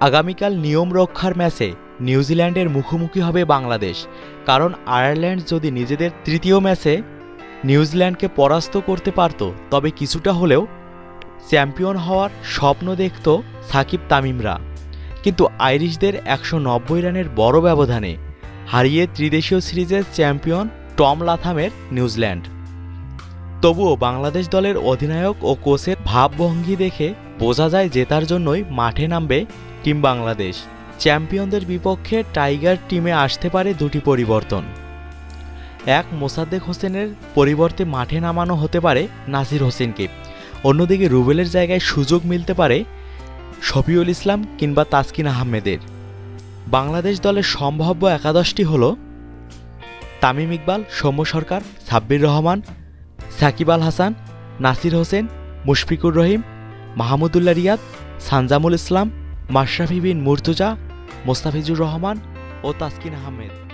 আগামীকাল নিয়ম রক্ষার ম্যাচে নিউজিল্যান্ডের মুখোমুখি হবে বাংলাদেশ, কারণ আয়ারল্যান্ড যদি নিজেদের তৃতীয় ম্যাচে নিউজিল্যান্ডকে পরাস্ত করতে পারত, তবে কিছুটা হলেও চ্যাম্পিয়ন হওয়ার স্বপ্ন দেখত সাকিব তামিমরা। কিন্তু আইরিশদের একশো নব্বই রানের বড় ব্যবধানে হারিয়ে ত্রিদেশীয় সিরিজের চ্যাম্পিয়ন টম লাথামের নিউজিল্যান্ড। তবুও বাংলাদেশ দলের অধিনায়ক ও কোচের ভাবভঙ্গি দেখে বোঝা যায় জেতার জন্যই মাঠে নামবে টিম বাংলাদেশ। চ্যাম্পিয়নদের বিপক্ষে টাইগার টিমে আসতে পারে দুটি পরিবর্তন। এক, মোসাদ্দেক হোসেনের পরিবর্তে মাঠে নামানো হতে পারে নাসির হোসেনকে। অন্যদিকে রুবেলের জায়গায় সুযোগ মিলতে পারে শফিউল ইসলাম কিংবা তাসকিন আহমেদের। বাংলাদেশ দলের সম্ভাব্য একাদশটি হল তামিম ইকবাল, সৌম্য সরকার, সাব্বির রহমান, সাকিব আল হাসান, নাসির হোসেন, মুশফিকুর রহিম, মাহমুদুল্লাহ রিয়াদ, সানজামুল ইসলাম মাশরাফি বিন মুর্তুজা মোস্তাফিজুর রহমান ও তাসকিন আহমেদ।